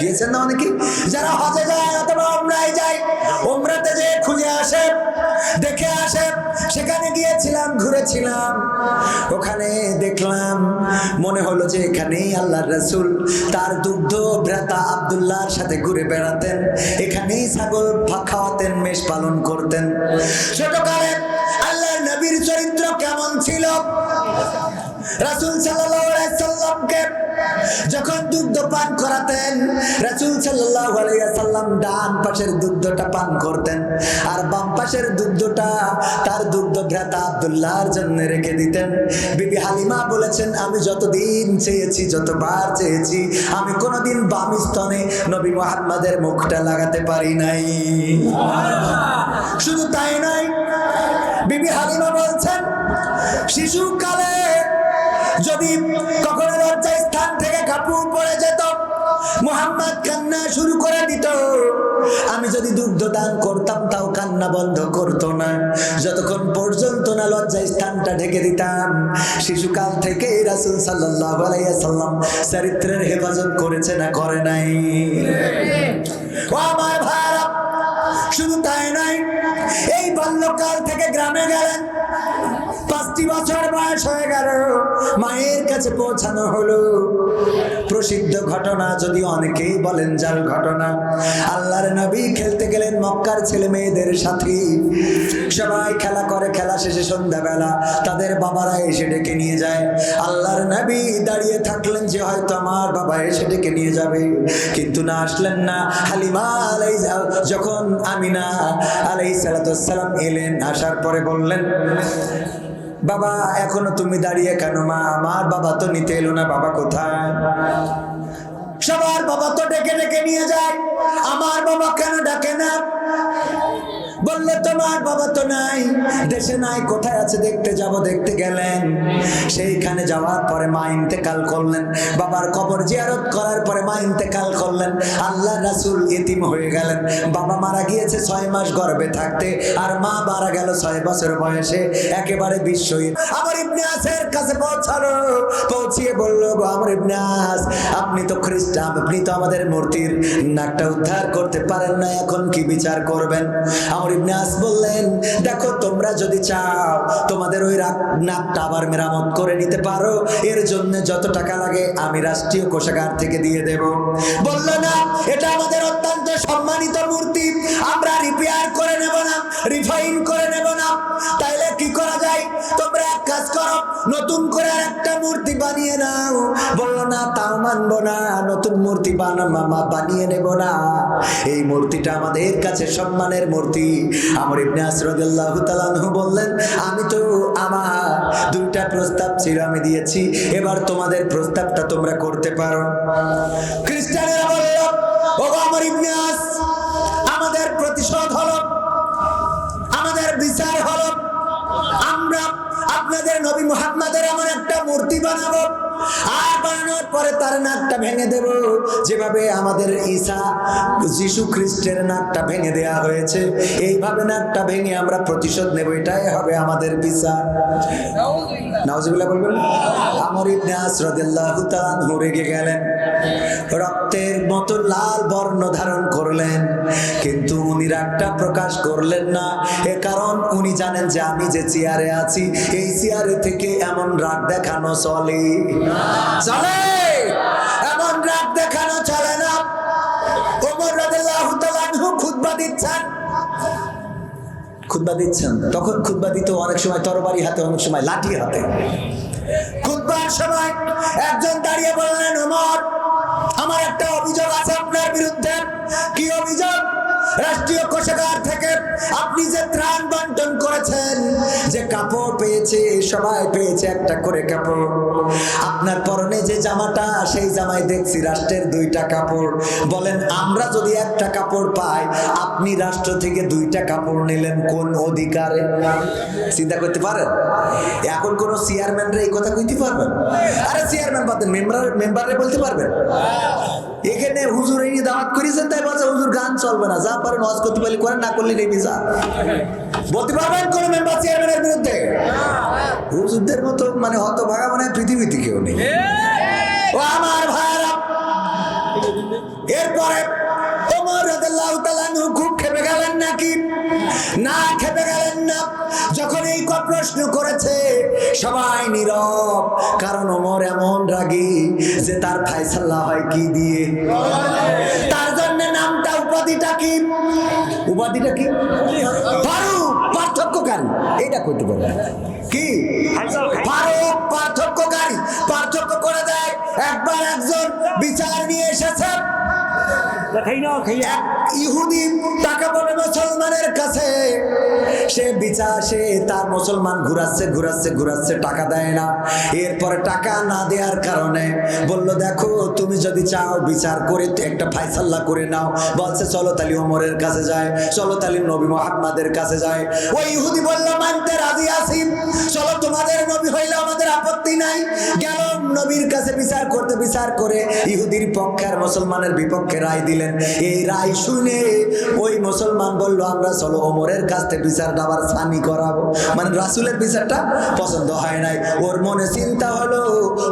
গিয়েছেন না অনেকে যারা হজে যায় অথবা ওমরায় যায় ওমরাতে যে খুঁজে আসে, দেখে আসে, সেখানে গিয়েছিলাম, ঘুরেছিলাম। ওখানে দেখলাম, মনে হলো যে এখানেই আল্লাহ রসুল, তার দুগ্ধ ভ্রাতা আবদুল্লাহর সাথে ঘুরে বেড়াতেন, এখানেই ছাগল খাওয়াতেন, মেষ পালন করতেন। ছোটকালে আল্লাহ নবীর চরিত্র কেমন ছিল? রাসূল আলাইহি সাল্লামকে যখন পান করাতেন। রাসূল সাল্লাম ডান পাশের দুগ্ধটা পান করতেন আর বাম পাশের দুগ্ধটা তার দুগ্ধ ভ্রাতা আব্দুল্লাহর জন্য রেখে দিতেন। বিবি হালিমা বলেছেন, আমি যতদিন চেয়েছি, যতবার চেয়েছি, আমি কোনোদিন বাম স্তনে নবী মুহাম্মাদের মুখটা লাগাতে পারি নাই। শুধু তাই নয়, বিবি হালিমা বলছেন, শিশুকালে যদি কখনো লজ্জায় স্থান থেকে কাপড় পড়ে যেত, মোহাম্মদ কান্না শুরু করে দিত। আমি যদি দুগ্ধ দান করতাম, তাও কান্না বন্ধ করতো না। যতক্ষণ পর্যন্ত না লজ্জায় স্থানটা ঢেকে দিতাম, শিশুকাল থেকে রাসুল সাল্লাহ আলাইসাল্লাম চরিত্রের হেফাজত করেছে না করে নাই। আমার ভাইরা শুধু তাই নয়, এই বাল্যকাল থেকে গ্রামে গেলেন। বছর বয়স হয়ে গেল। মায়ের কাছে পৌঁছানো হলো। প্রসিদ্ধ ঘটনা যদি অনেকেই বলেন যার ঘটনা, আল্লাহর নবী খেলতে গেলেন মক্কার ছেলে মেয়েদের সাথে। সবাই খেলা করে, খেলা শেষে সন্ধ্যাবেলা তাদের বাবারা এসে ডেকে নিয়ে যায়। আল্লাহর নবী দাঁড়িয়ে থাকলেন যে হয়তো আমার বাবা এসে ডেকে নিয়ে যাবে, কিন্তু না আসলেন না। হালিমা আলাই যখন আমিনা আলাই সালাতাম এলেন, আসার পরে বললেন বাবা, এখনও তুমি দাঁড়িয়ে কেন মা? আমার বাবা তো নিতে এলো না, বাবা কোথায়? সবার বাবা তো ডেকে ডেকে নিয়ে যায়। আমার বাবা কেন ডাকে না? বললে, তোমার বাবা তো নাই, দেশে নাই, কোথায় আছে? দেখতে যাব, দেখতে গেলেন। সেইখানে যাওয়ার পরে মা ইন্তেকাল করলেন। বাবার কবর জিয়ারত করার পরে মা ইন্তেকাল করলেন। আল্লাহ রাসূল ইতিম হয়ে গেলেন। বাবা মারা গিয়েছে ছয় মাস গর্ভে থাকতে, আর মা মারা গেল ছয় বছর বয়সে, একেবারে বিশ্বহীন আমার ইবনে আসের কাছে পৌঁছালো, পৌঁছিয়ে বলল, গো আমার ইবনে আস, আপনি তো খ্রিস্টান, আপনি তো আমাদের মূর্তির নাকটা উদ্ধার করতে পারেন না, এখন কি বিচার করবেন? আমার আস বললেন, দেখো, তোমরা যদি চাও তোমাদের ওই নাকটা আবার মেরামত করে নিতে পারো, এর জন্য যত টাকা লাগে আমি রাষ্ট্রীয় কোষাগার থেকে দিয়ে দেব। বলল, না, এটা আমাদের অত্যন্ত সম্মানিত মূর্তি। আমরা রিপেয়ার করে নেব না রিফাইন করে নতুন করে একটা মূর্তি বানিয়ে নাও। বলল না, তাও মানবো না, নতুন মূর্তি মামা বানিয়ে নেব না। এই মূর্তিটা আমাদের কাছে সম্মানের মূর্তি। আমার ইবনে আসরাদিল্লাহু বললেন, আমি তো আমার দুইটা প্রস্তাব ছিল, আমি দিয়েছি। এবার তোমাদের প্রস্তাবটা তোমরা করতে পারো। খ্রিস্টানেরা মুহাম্মাদের এমন একটা মূর্তি বানাবো আর বানানোর পরে তার নাকটা ভেঙে দেব। যেভাবে আমাদের ঈসা যিশু খ্রিস্টের নাকটা ভেঙে দেয়া হয়েছে, এইভাবে নাকটা ভেঙে আমরা প্রতিশোধ নেব, এটাই হবে আমাদের বিচার। নাউজুবিল্লাহ বলবেন, আমর ইবনে আস রাদিয়াল্লাহু তাআলা রেগে গেলেন, রক্তের মতো লাল বর্ণ ধারণ করলেন, কিন্তু উনি রাগটা প্রকাশ করলেন না, এ কারণ উনি জানেন যে আমি যে চেয়ারে আছি, এই চেয়ারে থেকে এমন রাগ দেখানো চলে। চলে! খুতবা দিচ্ছেন? খুদ্া দিচ্ছেন। তখন খুদ্া দিত অনেক সময় তরবারি হাতে, অনেক সময় লাঠি হাতে। সময় একজন দাঁড়িয়ে বললেন, ওমর, আমার একটা অভিযোগ আছে আপনার বিরুদ্ধে। কি অভিযোগ? রাষ্ট্রীয় কোষাগার থেকে আপনি যে ত্রাণ বন্টন করেছেন কাপড় পেয়েছে সবাই পেয়েছে একটা করে কাপড়। আপনার পরনে যে জামাটা, সেই জামায় দেখছি রাষ্ট্রের দুইটা কাপড়। বলেন, আমরা যদি একটা কাপড় পাই, আপনি রাষ্ট্র থেকে দুইটা কাপড় নিলেন কোন অধিকারে? চিন্তা করতে পারেন? এখন কোন চেয়ারম্যানরা এই কথা কইতে পারবেন? আরে, চেয়ারম্যান বাদেন মেম্বার মেম্বারে বলতে পারবেন? এখানে হুজুর এই দাওয়াত করেছেন, তাই বলছে, হুজুর, গান চলবে না। যা পারেন হজ করতে পারলে করেন, না করলে নেই যা বলতে পারবেন কোন মেম্বার চেয়ারম্যানের বিরুদ্ধে? হুজুরদের মতো মানে হত ভাগা মানে পৃথিবীতে কেউ নেই। ও আমার ভাইরা এরপরে তোমার খুব খেপে গেলেন নাকি? না খেপে গেলেন না। যখন এই প্রশ্ন করেছে, সবাই নীরব, কারণ ওমর এমন রাগী যে তার ফায়সাল্লা হয় কি দিয়ে? তার জন্য নামটা উপাধিটা কি? উপাধিটা কি? পার্থক্যকারী। পার্থক্য করে দেয়, একবার একজন বিচার নিয়ে এসেছে। কাছে। যায় চলো নবী মোহাম্মদের কাছে যায় ওই ইহুদি মানতে রাজি চলো, তোমাদের নবী হইলে আমাদের আপত্তি নাই। গেল নবীর কাছে বিচার করতে, বিচার করে ইহুদির পক্ষে আর মুসলমানের বিপক্ষে রায় দিলেন। এই রায় শুনে ওই মুসলমান বলল, আমরা চলো ওমরের কাছ থেকে বিচারটা আবার সানি করাবো। মানে রাসুলের বিচারটা পছন্দ হয় নাই। ওর মনে চিন্তা হলো,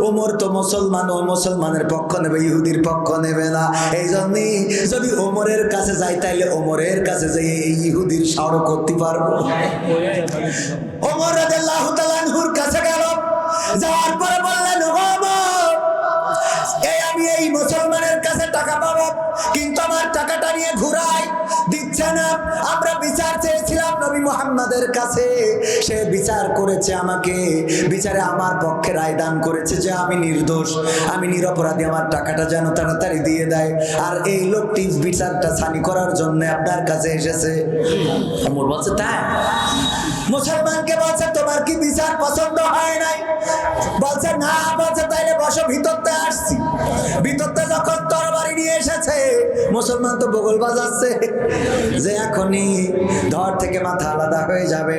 ওমর তো মুসলমান, ও মুসলমানের পক্ষ নেবে, ইহুদির পক্ষ নেবে না। এই জন্যই যদি ওমরের কাছে যাই, তাইলে ওমরের কাছে যাই এই ইহুদির সাড়ো করতে পারব। যাওয়ার পরে বললেন "ও এই আমি এই মুসলমানের নিয়ে ঘুরাই। দিচ্ছে না। আমরা বিচার চেয়েছিলাম নবী মোহাম্মদের কাছে। সে বিচার করেছে আমাকে। বিচারে আমার পক্ষে রায় দান করেছে যে আমি নির্দোষ। আমি নিরপরাধী। আমার টাকাটা যেন তাড়াতাড়ি দিয়ে দেয়। আর এই লোকটি বিচারটা ছানি করার জন্য আপনার কাছে এসেছে। বলছে তাই মুসলমানকে বলছে তোমার কি বিচার পছন্দ হয় নাই? বলছে না বলছে তাইলে বসো ভিতরতে আসছি। ভিতরতে মুসলমান তো বগল বাজাচ্ছে। যে এখনই ধর থেকে মাথা আলাদা হয়ে যাবে।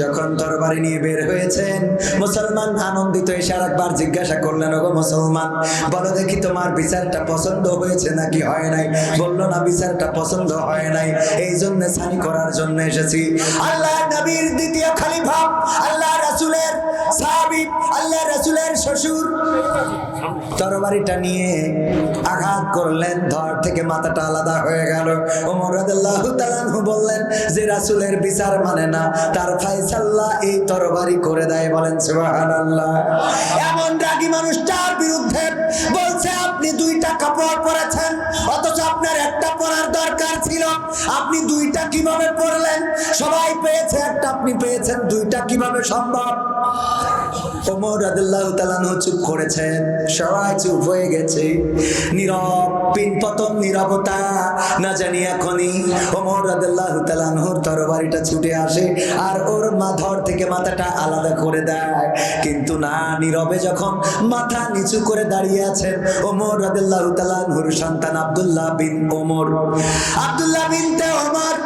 যখন তরবারি নিয়ে বের হয়েছেন, মুসলমান আনন্দিত এসে আর একবার জিজ্ঞাসা করলেন, ওগো মুসলমান, বলো দেখি তোমার বিচারটা পছন্দ হয়েছে নাকি হয় নাই? বলল, না, বিচারটা পছন্দ হয় নাই। এই জন্য সানি করার জন্য এসেছি। আল্লাহ নবীর দ্বিতীয় খলিফা আল্লাহ রাসূলের সাহাবী আল্লাহ শ্বশুর। তরবারিটা নিয়ে আঘাত করলেন, ধর থেকে মাথাটা আলাদা হয়ে গেল। ওমর বললেন, যে রাসুলের বিচার মানে না, তার ফাইসাল্লাহ এই তরবারি করে দেয়। বলেন এমন রাগী মানুষটার বিরুদ্ধে বলছে, আপনি দুইটা কাপড় পরেছেন আপনি দুইটা কীভাবে পরলেন সবাই পেয়েছে একটা, আপনি পেয়েছেন দুইটা কীভাবে সম্ভব? চুপ করেছেন, সবাই চুপ হয়ে গেছে। ওর থেকে মাথাটা আলাদা করে দেয়। কিন্তু না, নীরবে যখন মাথা নিচু করে দাঁড়িয়ে আছেন, ওমর রাদিয়াল্লাহু তাআলা সন্তান আব্দুল্লাহ বিন ওমর। আব্দুল্লাহ বিনতে ওমর আব্দুল্লাহ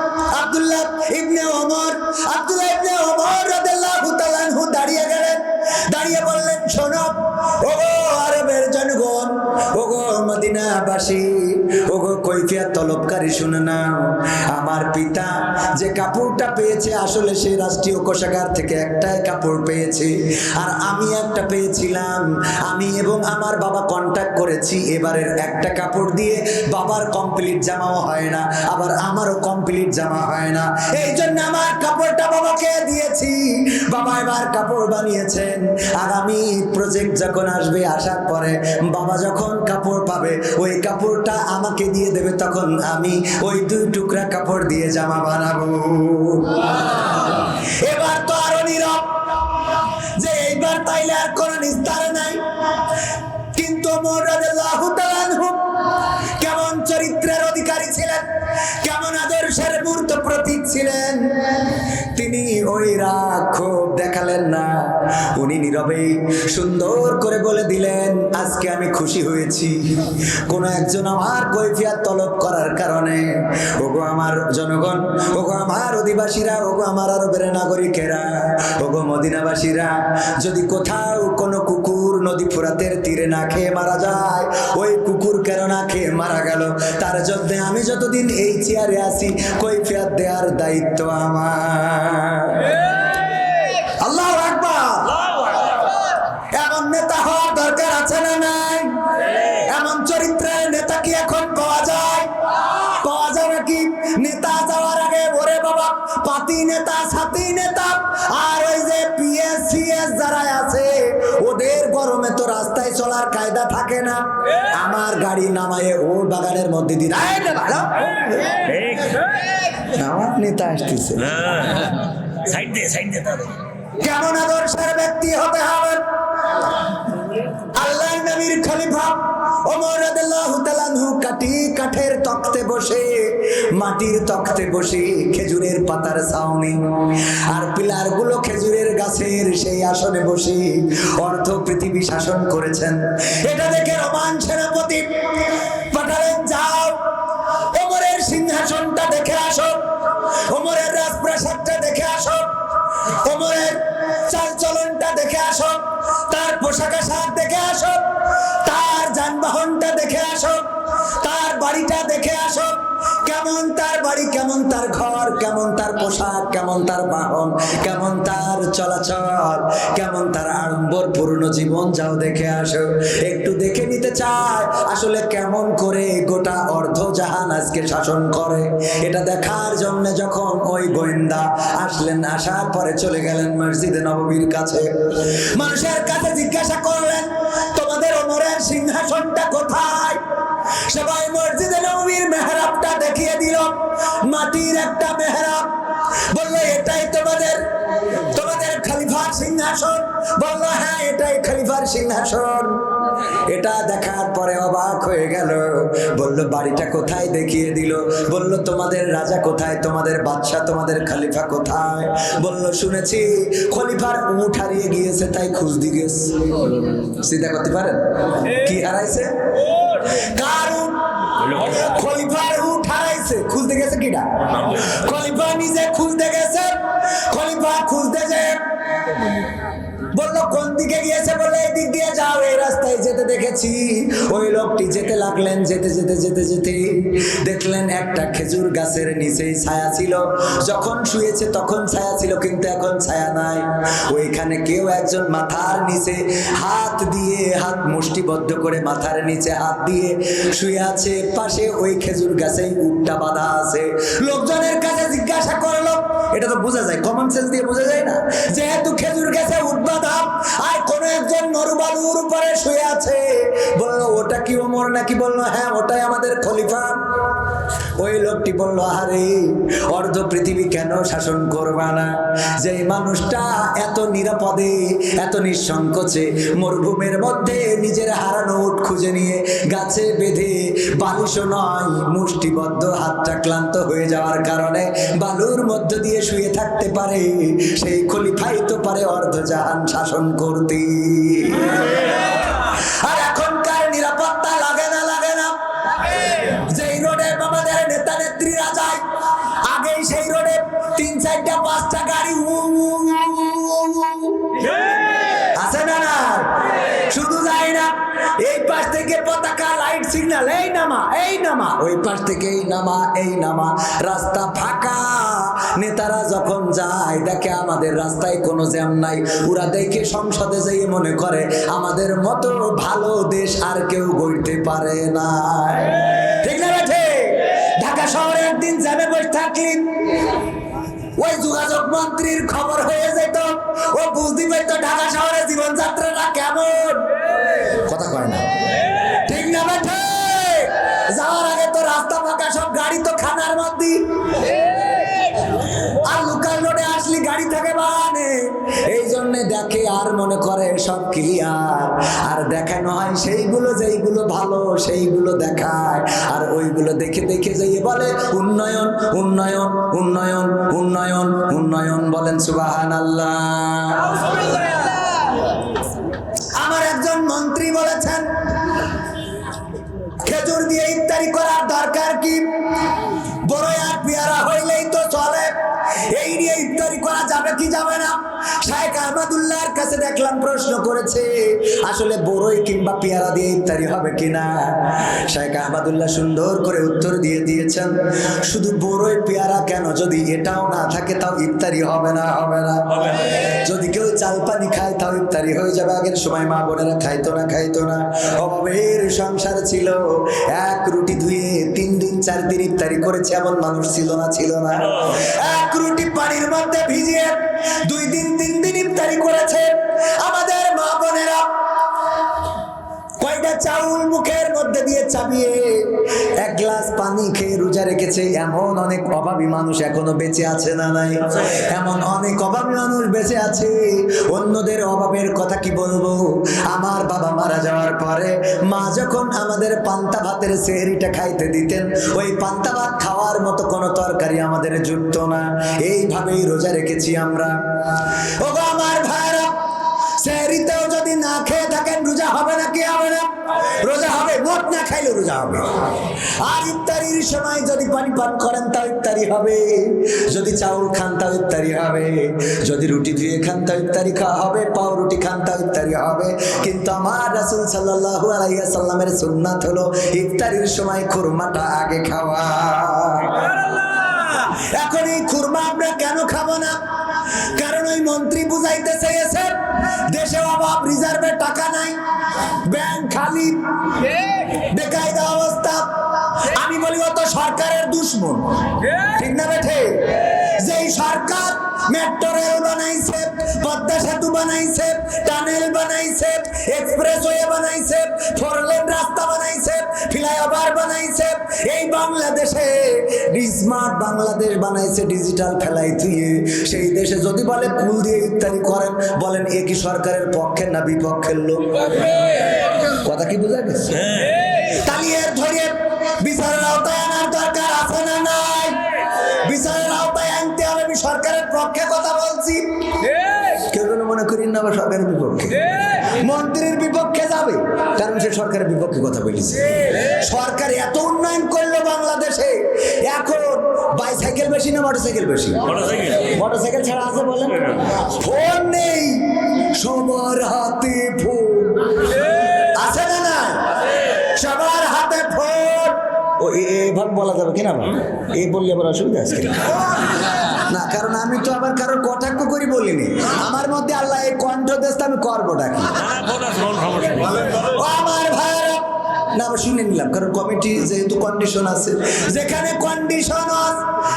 আমার বাবা কন্ট্যাক্ট করেছি, এবারের একটা কাপড় দিয়ে বাবার কমপ্লিট জামাও হয় না, আবার আমারও কমপ্লিট জামা হয় না। এই জন্য আমার কাপড়টা বাবাকে দিয়েছি। বাবা এবার কাপড় বানিয়েছেন। আগামী প্রজেক্ট যখন আসবে, আসার পরে বাবা যখন কাপড় পাবে ওই কাপড়টা আমাকে দিয়ে দেবে তখন আমি ওই দুই টুকরা কাপড় দিয়ে জামা বানাবো। এবার তো আরও নীরব। যে এইবার তাইলে আর কোনো নিস্তার নাই। কিন্তু কেমন চরিত্রের অধিকারী ছিলেন? কেমন আদর্শের মূর্ত প্রতীক ছিলেন? তিনি ওই রাগ দেখালেন না। উনি নীরবে সুন্দর করে বলে দিলেন, আজকে আমি খুশি হয়েছি। কোন একজন আমার কৈফিয়াত তলব করার কারণে। ওগো আমার জনগণ, ওগো আমার অধিবাসীরা, ওগো আমার আরবের নাগরিকেরা, ওগো মদিনাবাসীরা, যদি কোথাও কোনো কুকুর নদী ফুরাতের তীরে না খেয়ে মারা যায়। ওই কুকুর কেন না খেয়ে মারা গেল? তার জন্য আমি যতদিন এই চেয়ারে আছি ফেয়ার দেওয়ার দায়িত্ব আমার। আল্লাহ এমন নেতা হওয়ার দরকার আছে না নাই? এমন চরিত্রের নেতা কি এখন গাড়ি নামায়ে ও বাগানের মধ্যে দিয়ে "এই নে ভালো। আমার নেতা আসতেছে। তাদের কেমন আদর্শের ব্যক্তি হতে হবে? আল্লাহ নবীর খলিফা ওমর কাটি কাঠের তক্তে বসে মাটির তখতে বসে খেজুরের পাতার ছাউনি। আর পিলারগুলো খেজুরের গাছের সেই আসনে বসে অর্ধ পৃথিবী শাসন করেছেন। এটা দেখে রোমান সেনাপতি পাঠালেন, যাও, ওমরের সিংহাসনটা দেখে আসো, ওমরের রাজপ্রাসাদটা দেখে আসো, ওমরের চাল চলনটা দেখে আসো, তার পোশাক দেখে কেমন তার বাড়ি, কেমন তার ঘর, কেমন তার পোশাক, কেমন তার বাহন, কেমন তার চলাচল, কেমন তার আড়ম্বর পূর্ণ জীবন, যাও দেখে আসো। একটু দেখে নিতে চায়, আসলে কেমন করে গোটা অর্ধ জাহান আজকে শাসন করে। এটা দেখার জন্য যখন ওই গোয়েন্দা আসলেন, আসার পরে চলে গেলেন মসজিদে নববীর কাছে। মানুষের কাছে জিজ্ঞাসা করলেন, তোমাদের ওমরের সিংহাসনটা কোথায়? সবাই মসজিদে নবীর মেহরাবটা দেখিয়ে দিল। মাটির একটা মেহরাব। বলল এটাই তোমাদের তোমাদের খলিফার সিংহাসন। বলল হ্যাঁ এটাই খলিফার সিংহাসন। এটা দেখার পরে অবাক হয়ে গেল। বলল, বাড়িটা কোথায়? দেখিয়ে দিল। বলল, তোমাদের রাজা কোথায়? তোমাদের বাদশাহ, তোমাদের খলিফা কোথায়? বলল, শুনেছি, খলিফার উঠ হারিয়ে গিয়েছে, তাই খুঁজ দি গেছে। চিন্তা করতে পারেন? কি হারাইছে? খলিফার উঠ হারাইছে। খুঁজতে গেছে কিটা খলিফা নিজে খুঁজতে গেছে খলিফা খুঁজতে যে বলল, কোন দিকে গিয়েছে? বলে এই দিক দিয়ে যাও, এই রাস্তায় যেতে দেখেছি। ওই লোকটি যেতে লাগলেন, যেতে যেতে যেতে যেতে। দেখলেন একটা খেজুর গাছের নিচেই ছায়া ছিল। যখন শুয়েছে তখন ছায়া ছিল, কিন্তু এখন ছায়া নাই। ওইখানে কেউ একজন মাথার নিচে হাত দিয়ে, হাত মুষ্টিবদ্ধ করে মাথার নিচে হাত দিয়ে শুয়ে আছে। পাশে ওই খেজুর গাছে উটটা বাঁধা আছে। লোকজনের কাছে জিজ্ঞাসা এটা তো বোঝা যায় কমন সেন্স দিয়ে বোঝা যায় না। যেহেতু খেজুর গেছে উঠবাধা আর কোন একজন নরবালুর উপরে শুয়ে আছে, বলল, ওটা কি ওমর নাকি? বলল হ্যাঁ ওটাই আমাদের খলিফা। ওই লোকটি বলল আরে অর্ধ পৃথিবী কেন শাসন করবা না? যে মানুষটা এত নিরাপদে, এত নিঃসংকোচে মরুভূমির মধ্যে নিজের হারানো উট খুঁজে নিয়ে গাছে বেঁধে বালিশও নয়, মুষ্টিবদ্ধ হাতটা ক্লান্ত হয়ে যাওয়ার কারণে বালুর মধ্য দিয়ে শুয়ে থাকতে পারে, সেই খলিফাই তো পারে অর্ধজাহান শাসন করতে। নামা। ওই পাশ থেকে এই নামা এই নামা। রাস্তা ফাঁকা। নেতারা যখন যায়, দেখে আমাদের রাস্তায় কোনো জ্যাম নাই। ওরা দেখে সংসদে যেয়ে মনে করে, আমাদের মতো ভালো দেশ আর কেউ গড়তে পারে না। ঠিক না ঢাকা শহরে একদিন জ্যামে বসে থাকলি, ওই যোগাযোগ মন্ত্রীর খবর হয়ে যেত। ও বুঝতে পারতো ঢাকা শহরে জীবনযাত্রাটা জন্য দেখে আর মনে করে সব ক্লিয়ার আর দেখানো হয় সেইগুলো যেইগুলো ভালো, সেইগুলো দেখায়। আর ওইগুলো দেখে দেখে যাইয়ে বলে, উন্নয়ন উন্নয়ন উন্নয়ন উন্নয়ন উন্নয়ন। বলেন সুবাহান আল্লাহ আমার একজন মন্ত্রী বলেছেন, খেজুর দিয়ে ইত্যাদি করার দরকার কি? যাবে কি যাবে না? শাহেখ আহমদুল্লাহর কাছে দেখলাম প্রশ্ন করেছে আসলে বড়ই কিংবা পেয়ারা দিয়ে ইফতারি হবে কিনা? শাহেখ আহমদুল্লাহ সুন্দর করে উত্তর দিয়ে দিয়েছেন শুধু বড়ই পেয়ারা কেন? যদি এটাও না থাকে তাও ইফতারি হবে না। হবে না। যদি কেউ চাল পানি খায় তাও ইফতারি হয়ে যাবে। আগের সময় মা বোনেরা খাইতো না খাইতো না। অভাবের সংসার ছিল এক রুটি ধুয়ে তিন চার দিন ইফতারি করেছে, এমন মানুষ ছিল না ছিল না। এক রুটি পানির মধ্যে ভিজিয়ে দুই দিন, তিন দিন ইফতারি করেছে। আমাদের চাউল মুখের মধ্যে দিয়ে চাপিয়ে এক গ্লাস পানি খেয়ে রোজা রেখেছে। এমন অনেক অভাবী মানুষ এখনও বেঁচে আছে না নাই? এমন অনেক অভাবী মানুষ বেঁচে আছে। অন্যদের অভাবের কথা কি বলব? আমার বাবা মারা যাওয়ার পরে মা যখন আমাদের পান্তা ভাতের সেহরিটা খাইতে দিতেন, ওই পান্তা ভাত খাওয়ার মতো কোনো তরকারি আমাদের জুটত না। এইভাবেই রোজা রেখেছি আমরা। ও গো আমার ভাইরা সেহরিতেও যদি না খেয়ে থাকেন, রোজা হবে না, কি হবে না? খাইলে রোজা হবে। আর ইত্যাদির সময় যদি পানি পান করেন, তাও ইত্যাদি হবে। যদি চাউল খান, তাও ইত্যাদি হবে। যদি রুটি ধুয়ে খান, তাও ইত্যাদি খাওয়া হবে। পাও রুটি খান, তাও ইত্যাদি হবে। কিন্তু আমার রাসূল সাল্লাল্লাহু আলাইহি সাল্লামের সুন্নাত হলো ইফতারির সময় খুরমাটা আগে খাওয়া। এখন এই খুরমা আমরা কেন খাব না? কারণ ওই মন্ত্রী বুঝাইতে চেয়েছে দেশে অভাব রিজার্ভে টাকা নাই ব্যাংক খালি। বেকায়দা অবস্থা। আমি বলি অত সরকারের দুশ্মন। ঠিক না বেঠে? যেই সরকার মেট্রো রেল বানাইছে পদ্মা সেতু বানাইছে টানেল বানাইছে এক্সপ্রেসওয়ে বানাইছে ফোরলেন রাস্তা বানাইছে ফ্লাইওভার বানাইছে। এই বাংলাদেশে স্মার্ট বাংলাদেশ বানাইছে ডিজিটাল ফেলাই থুয়ে সেই দেশে যদি বলে কুল দিয়ে ইত্যাদি করেন বলেন এ কি সরকারের পক্ষের না বিপক্ষের লোক? কথা কি বোঝা গেছে? তালিয়ে ধরে বিচারের আওতায় সরকারের পক্ষে কথা বলছি। কেউ যেন মনে করি না আবার সরকারের বিপক্ষে। মন্ত্রীর বিপক্ষে যাবে কারণ সে সরকারের বিপক্ষে কথা বলেছে। সরকার এত উন্নয়ন করল বাংলাদেশে এখন বাইসাইকেল বেশি না মোটরসাইকেল বেশি মোটরসাইকেল ছাড়া আছে বলেন? ফোন নেই সবার হাতে ফোন। আছে না না সবার হাতে ফোন। ও এভাবে বলা যাবে কিনা এই বললে আবার অসুবিধা আছে? না, কারণ আমি তো আবার কারও কটাক্ষ করি বলিনি। আমার মধ্যে আল্লাহ এই কণ্ঠ দেশটা আমি করব ডাকি আমার না শুনে নিলাম, কারণ কমিটি যেহেতু কন্ডিশন আছে। যেখানে কন্ডিশন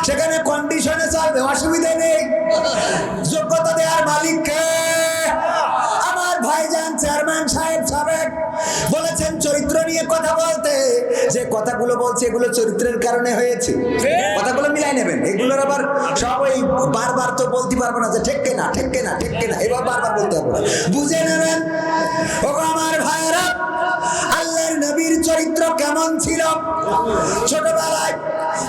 সেখানে কন্ডিশনে চলবে, অসুবিধা নেই। যোগ্যতা দেওয়ার মালিককে ভাইজান চেয়ারম্যান সাহেব সাবেক বলেছেন চরিত্র নিয়ে কথা বলতে। যে কথাগুলো বলছে এগুলো চরিত্রের কারণে হয়েছে। কথাগুলো মিলাই নেবেন। এগুলোর আবার সব ওই বারবার তো বলতে পারব না যে ঠেককে না ঠেককে না ঠেককে না এবার বারবার বলতে পারব না। বুঝে নেবেন? ও আমার ভাইয়েরা আল্লাহর নবীর চরিত্র কেমন ছিল? ছোটবেলায়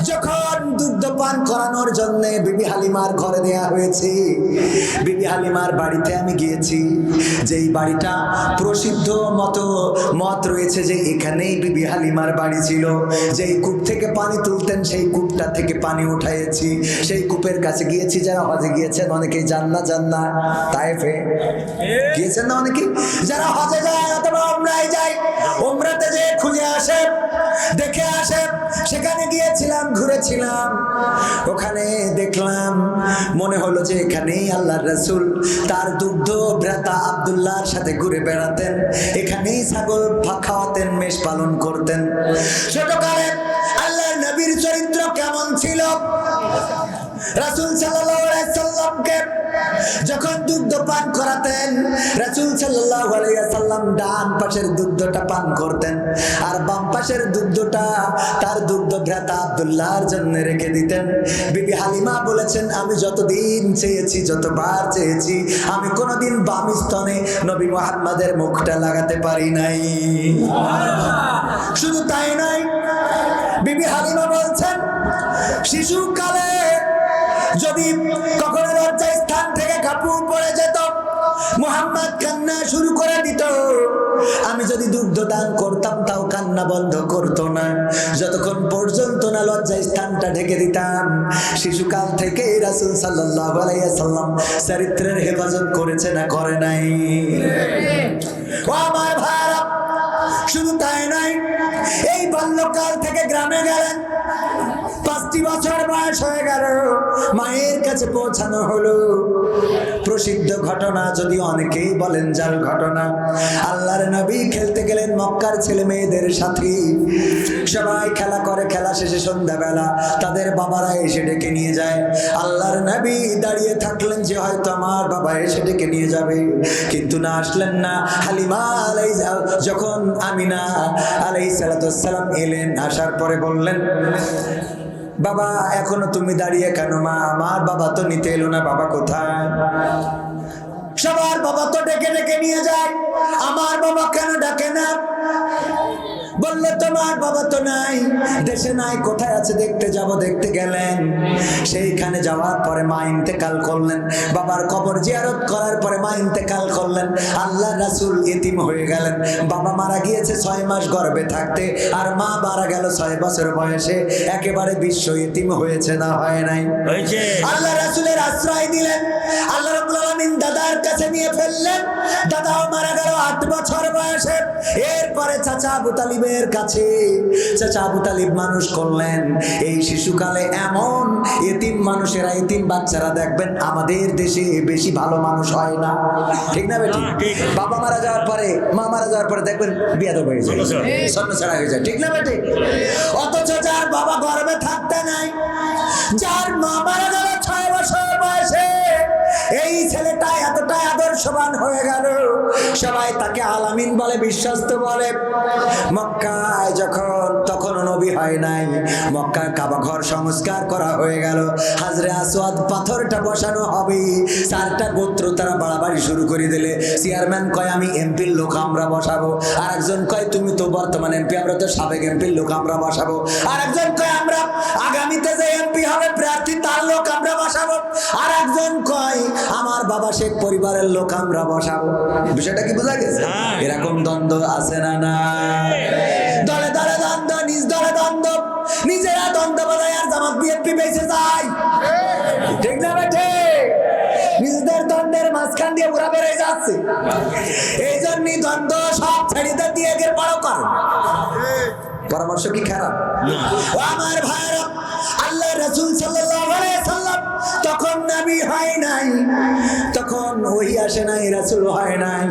যখন দুগ্ধ পান করানোর জন্য বিবি হালিমার ঘরে দেয়া হয়েছে, বিবি হালিমার বাড়িতে আমি গিয়েছি। যেই বাড়িটা প্রসিদ্ধ মতো মত রয়েছে যে এখানেই বিবি হালিমার বাড়ি ছিল। যেই কূপ থেকে পানি তুলতেন, সেই কূপটা থেকে পানি উঠাইছি সেই কূপের কাছে গিয়েছি, যারা হজে গিয়েছেন অনেকেই জান না জান না। তাইফে গিয়েছেন না অনেকে যারা হজে যায়, অথবা ওমরায় যায় ওমরাতে যে খুঁজে আসে দেখে আসে সেখানে গিয়েছিলাম। ঘুরেছিলাম ওখানে দেখলাম, মনে হলো যে এখানেই আল্লাহ রসুল। তার দুগ্ধ ভ্রাতা আবদুল্লাহর সাথে ঘুরে বেড়াতেন। এখানেই ছাগল খাওয়াতেন, মেষ পালন করতেন। ছোটকালে আল্লাহ নবীর চরিত্র কেমন ছিল? রাসূল সাল্লামকে যখন দুগ্ধ পান করাতেন, রাসূল সাল্লাম ডান পাশের দুগ্ধটা পান করতেন আর বাম পাশের দুগ্ধটা তার দুগ্ধ ভ্রাতা আব্দুল্লাহর জন্য রেখে দিতেন। বিবি হালিমা বলেছেন, আমি যতদিন চেয়েছি, যতবার চেয়েছি, আমি কোনোদিন বাম স্তনে নবী মুহাম্মাদের মুখটা লাগাতে পারি নাই। শুধু তাই নয়, বিবি হালিমা বলছেন শিশুকালে যদি কখনো লজ্জা স্থান থেকে কাপড় পড়ে যেত, মোহাম্মদ কান্না শুরু করে দিত। আমি যদি দুগ্ধ দান করতাম, তাও কান্না বন্ধ করতো না। যতক্ষণ পর্যন্ত না লজ্জা স্থানটা ঢেকে দিতাম, শিশুকাল থেকে রাসুল সাল্লাহ আলাইসাল্লাম চরিত্রের হেফাজত করেছে না করে নাই। শুধু তাই নাই এই বাল্যকাল থেকে গ্রামে গেলেন। পাঁচটি বছর বয়স হয়ে গেল। মায়ের কাছে পৌঁছানো হলো। প্রসিদ্ধ ঘটনা যদি অনেকেই বলেন যার ঘটনা, আল্লাহর নবী খেলতে গেলেন মক্কার ছেলে মেয়েদের সাথে। সবাই খেলা করে, খেলা শেষে সন্ধ্যাবেলা তাদের বাবারা এসে ডেকে নিয়ে যায়। আল্লাহর নবী দাঁড়িয়ে থাকলেন যে হয়তো আমার বাবা এসে ডেকে নিয়ে যাবে, কিন্তু না আসলেন না। হালিমা আলাই যখন আমিনা আলাই সালাতাম এলেন, আসার পরে বললেন বাবা, এখনও তুমি দাঁড়িয়ে কেন মা? আমার বাবা তো নিতে এলো না, বাবা কোথায়? সবার বাবা তো ডেকে ডেকে নিয়ে যায়। আমার বাবা কেন ডাকে না? বললে তোমার বাবা তো নাই দেশে নাই কোথায় আছে? দেখতে যাব দেখতে গেলেন। সেইখানে যাওয়ার পরে মা ইন্তেকাল করলেন। বাবার কবর জিয়ারত করার পরে মা ইন্তেকাল করলেন। আল্লাহ রাসুল এতিম হয়ে গেলেন। বাবা মারা গিয়েছে ছয় মাস গর্ভে থাকতে আর মা মারা গেল ছয় বছর বয়সে। একেবারে বিশ্ব এতিম হয়েছে না হয় নাই। হয়েছে। আল্লাহ রাসুলের আশ্রয় দিলেন। আল্লাহ রাব্বুল আলামিন দাদার কাছে নিয়ে ফেললেন। দাদাও মারা গেল আট বছর বয়সে। এরপরে চাচা আবু তালিবের কাছে। চাচা আবু তালিব মানুষ করলেন। এই শিশুকালে এমন এতিম মানুষেরা এতিম বাচ্চারা দেখবেন আমাদের দেশে বেশি ভালো মানুষ হয় না। ঠিক না বেটি? হ্যাঁ, বাবা মারা যাওয়ার পরে মা মারা যাওয়ার পরে দেখবেন বিয়াদ হয়ে যায়। স্বর্ণ ছাড়া হয়ে যায়। ঠিক না বেটি? অথচ যার বাবা গর্বে থাকতে নাই যার মা মারা গেল ছয় বছর বয়সে এই ছেলেটা আদর্শবান হয়ে গেল। সবাই তাকে আলামিন বলে, বিশ্বস্ত বলে। মক্কায় যখন তখন নবী হয় নাই। মক্কার কাবা ঘর সংস্কার করা হয়ে গেল। হাজরে আসওয়াদ পাথরটা বসানো হবে। চারটা গোত্র তারা বাড়াবাড়ি শুরু করে দিলে। চেয়ারম্যান কয়, আমি এমপির লোক, আমরা বসাবো। আর একজন কয়, তুমি তো বর্তমান এমপি, আমরা তো সাবেক এমপির লোক, আমরা বসাবো। আর একজন কয়, আমরা আগামীতে যে এমপি হবে, প্রার্থী তার আমার পরিবারের লোক আমরা বসাবো। বিষয়টা কি বোঝা গেছে? হ্যাঁ। এরকম দ্বন্দ্ব আছে না না? দলে দলে দ্বন্দ্ব নিজ দলে দ্বন্দ্ব। নিজেরা দ্বন্দ্ব বাজায় আর জামাত বিএনপি বেঁচে যায়। ঠিক না বেঠে নিজেদের দ্বন্দ্বের মাঝখান দিয়ে ঘোরা বেড়ে যাচ্ছে। এই জন্যই দ্বন্দ্ব সব ছেড়ে দিয়ে গিয়ে বড় কর। পরামর্শ কি খারাপ? আমার ভাইরা আল্লাহ রসুল সাল্লাল্লাহু আলাইহি সাল্লাম তখন নবী হয় নাই। তখন ওই আসে নাই, রাসূল হয় নাই।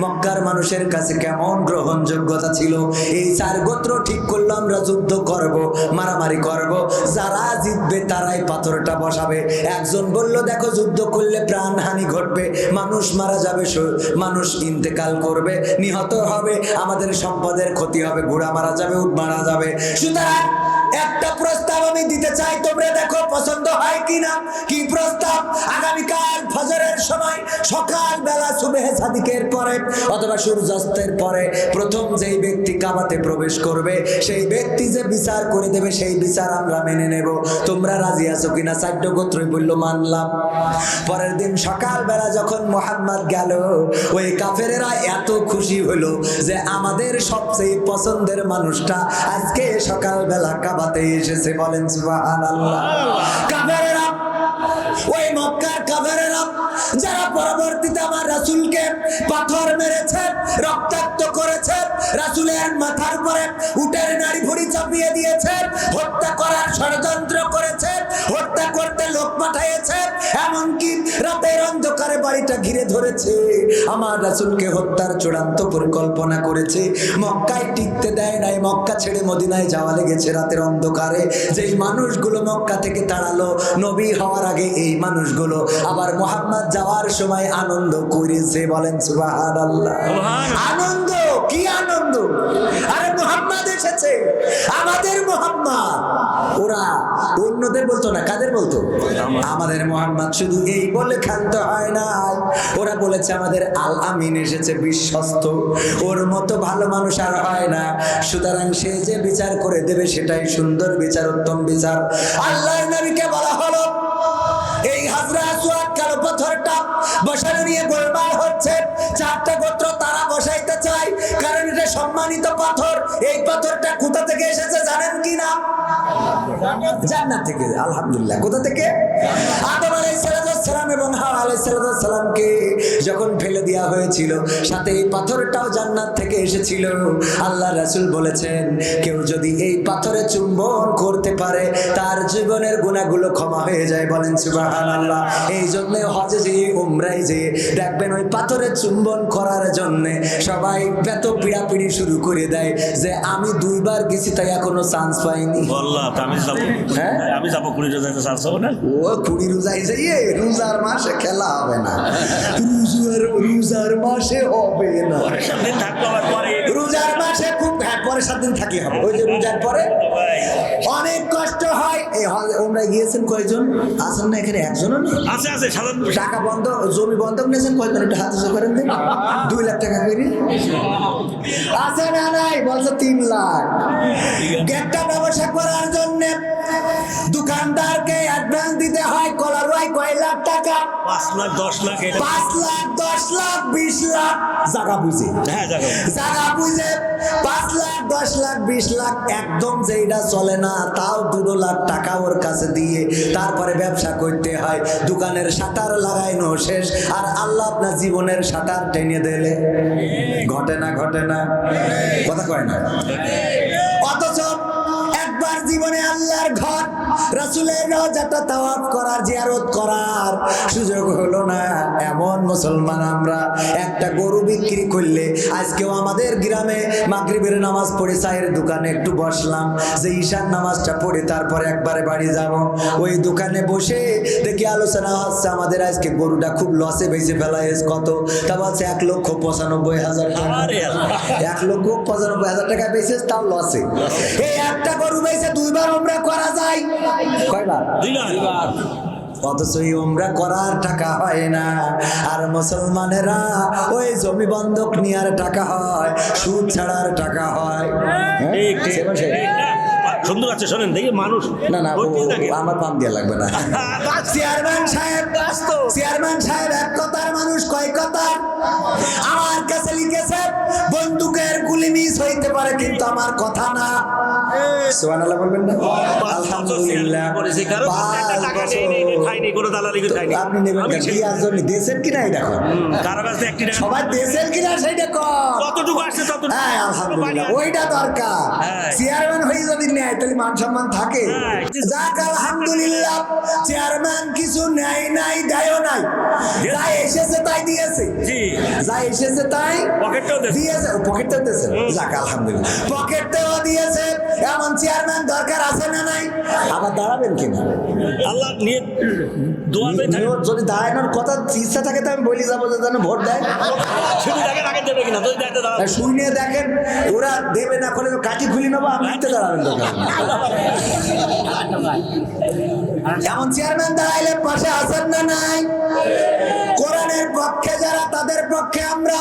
মক্কার মানুষের কাছে কেমন গ্রহণযোগ্যতা ছিল। এই চার গোত্র ঠিক করল, আমরা যুদ্ধ করব, মারামারি করব। যারা জিতবে, তারাই পাথরটা বসাবে। একজন বলল, দেখো, যুদ্ধ করলে প্রাণহানি ঘটবে। মানুষ মারা যাবে মানুষ ইন্তেকাল করবে, নিহত হবে। আমাদের সম্পদের ক্ষতি হবে, ঘোড়া মারা যাবে উঠ মারা যাবে। সুতরাং একটা প্রস্তাব আমি দিতে চাই, তোমরা দেখো পছন্দ হয় কিনা? কি প্রস্তাব? আগামীকাল ফজরের সময় সকাল বেলা সুবেহ সাদিকের পরে অথবা সূর্যাস্তের পরে প্রথম যেই ব্যক্তি কাবাতে প্রবেশ করবে, সেই ব্যক্তি যে বিচার করে দেবে, সেই বিচার আমরা মেনে নেব। তোমরা রাজি আছো কিনা? চারট গোত্রই বলল, মানলাম। পরের দিন সকাল বেলা যখন মোহাম্মদ গেল, ওই কাফেরেরা এত খুশি হলো যে আমাদের সবচেয়ে পছন্দের মানুষটা আজকে সকাল বেলা কাবাতে এসেছে বলেন সুবহানাল্লাহ। কাফেরেরা ওই মক্কার কাফেরেরা যারা পরবর্তীতে আমার রাসূলকে পাথর মেরেছে রক্তাক্ত করেছে রাসূলের মাথার উপরে উটের নাড়ি ভুড়ি চাপিয়ে দিয়েছে হত্যা করার ষড়যন্ত্র করেছে হত্যা করতে লোক পাঠিয়েছে এমনকি রাতের অন্ধকারে বাড়িটা ঘিরে ধরেছে। আমার রাসূলকে হত্যার চূড়ান্ত পরিকল্পনা করেছে। মক্কায় টিকতে দেয় নাই মক্কা ছেড়ে মদিনায় যাওয়া লেগেছে রাতের অন্ধকারে। যেই মানুষগুলো মক্কা থেকে তাড়ালো নবী হওয়ার আগে এই মানুষগুলো আবার মোহাম্মদ যাওয়ার সময় আনন্দ করেছে বলেন সুবহানাল্লাহ। আনন্দ? কি আনন্দ? আরে মোহাম্মদ এসেছে। আমাদের মোহাম্মদ। ওরা অন্যদের বলতো না কাদের বলতো? আমাদের মোহাম্মদ। শুধু এই বলে ক্ষান্ত হয় না। ওরা বলেছে, আমাদের আল আমিন এসেছে বিশ্বস্ত। ওর মতো ভালো মানুষ আর হয় না। সুতরাং সে যে বিচার করে দেবে, সেটাই সুন্দর বিচার, উত্তম বিচার। আল্লাহর নবীকে বলা হলো, এই হাজরা আসওয়াদ কালো পাথরটা বসানো নিয়ে গোলমাল হচ্ছে। চারটা গোত্র তারা বসাইতে চায়, কারণ এটা সম্মানিত পাথর। এই পাথরটা কোথা থেকে এসেছে জানেন কি না? জান্নাত থেকে আলহামদুলিল্লাহ। কোথা থেকে? আদম আলাইসালাম এবং হাওয়া আলাইসালামকে যখন ফেলে দেওয়া হয়েছিল সাথে এই পাথরটাও জান্নাত থেকে এসেছিল। আল্লাহ রাসূল বলেছেন কেউ যদি এই পাথরে চুম্বন করতে পারে তার জীবনের গুণাগুলো ক্ষমা হয়ে যায়। বলেন সুবহানাল্লাহ। এই জন্য হজে যে উমরাই যে দেখবেন ওই পাথরে চুম্বন করার জন্য সবাই পেত পিড়াপিড়ি শুরু করে দেয় যে আমি দুইবার গেছি তাই এখনও চান্স পাইনি। আমি যাব। হ্যাঁ? আমি যাব কুড়ি যাইতে চান্স হবে না? ও কুড়ি রোজাই যাইয়ে রোজার মাসে খেলা হবে না। রোজার রোজার মাসে হবে না। রোজার মাসে খুব হ্যাঁ পরে সাত দিন থাকলে হবে। ওই যে রোজার পরে অনেক কষ্ট হয়। এই ওমরা গিয়েছেন কয়জন? আছেন না এখানে একজনও নেই? আছে আছে সাধারণ টাকা বন্ধ জমি বন্ধক নিয়েছেন কয়জন? একটু হাত উঁচু করেন দুই লাখ টাকা করে। আছে না নাই? বলছে তিন লাখ। একটা ব্যবসা করার জন্য দোকানদারকে অ্যাডভান্স দিতে হয়। কলারওয়াই কয় লাখ পাঁচ লাখ দশ লাখ পাঁচ লাখ দশ লাখ বিশ লাখ। জায়গা বুঝে। হ্যাঁ জায়গা বুঝে। পাঁচ লাখ দশ লাখ বিশ লাখ একদম যেটা চলে না তাও দুটো লাখ টাকা ওর কাছে দিয়ে তারপরে ব্যবসা করতে হয়। দোকানের শাটার লাগাইনো শেষ। আর আল্লাহ আপনার জীবনের শাটার টেনে দিলে। ঘটে না ঘটে না। কথা কয় না? অথচ একবার জীবনে আল্লাহর ঘর রাসুলের রোজাটা তাওয়াফ করার জিয়ারত করার সুযোগ হলো না। এমন মুসলমান আমরা একটা গরু বিক্রি করলে আজকেও আমাদের গ্রামে মাগরিবের নামাজ পড়ে চায়ের দোকানে একটু বসলাম যে ঈশান নামাজটা পড়ে তারপরে একবারে বাড়ি যাব। ওই দোকানে বসে দেখি আলোচনা হচ্ছে আমাদের আজকে গরুটা খুব লসে বেঁচে ফেলা হয়েছে। কত? তা বলছে এক লক্ষ পঁচানব্বই হাজার টাকা। এক লক্ষ পঁচানব্বই হাজার টাকা বেঁচে তাও লসে এই একটা গরু বেঁচে দুইবার আমরা করা যায়। কয়বার? দুই লাখ অথচ ওমরা করার টাকা হয় না। আর মুসলমানেরা ওই জমি বন্ধক নেওয়ার টাকা হয় সুদ ছাড়ার টাকা হয়। হ্যাঁ? ঠিক ঠিক সেবা সেই। ঠিক না। সুন্দর আছে শোনেন দেখি মানুষ না না আমার পাম দিয়া লাগবে না। চেয়ারম্যান সাহেব চেয়ারম্যান সাহেব এক কথার মানুষ কয় কথার? আমার কাছে লিখেছে বন্দুকের গুলি মিস হইতে পারে কিন্তু আমার কথা না। সুবহানাল্লাহ বলবেন না? আলহামদুলিল্লাহ। আপনি নেবেন জন্য কিনা? এটা কারও কাছে একটি টাকা- সবাই কিনা সেইটা আসছে ততটুকু। হ্যাঁ আলহামদুলিল্লাহ। ওইটা দরকার। হ্যাঁ। চেয়ারম্যান হয়ে যদি নেয় তাহলে মান সম্মান থাকে। হ্যাঁ। যাক আলহামদুলিল্লাহ। চেয়ারম্যান কিছু নেয় নাই দেয়ও নাই। যা এসেছে তাই দিয়েছে। যা এসেছে তাই পকেটটাও দিয়েছে। পকেটটাও দিয়েছে। যাক আলহামদুলিল্লাহ। পকেটটাও দিয়েছে এমন চেয়ারম্যান দরকার আছে না নাই? আবার দাঁড়াবেন কিনা? আল্লাহ নিয়ে দোয়া পেয়ে থাকে যদি দাঁড়ানোর কথা ইচ্ছা থাকে তো আমি বলি যাব যে যেন ভোট দেয়। শুধু দেখেন আগে দেবে কিনা? যদি দেখতে দাঁড়াবে। আর দেখেন ওরা দেবে না করে কাঠি খুলি নেব আপনি নিতে দাঁড়াবেন এমন চেয়ারম্যান দাঁড়াইলে পাশে আছেন না নাই? কোরআনের পক্ষে যারা তাদের পক্ষে আমরা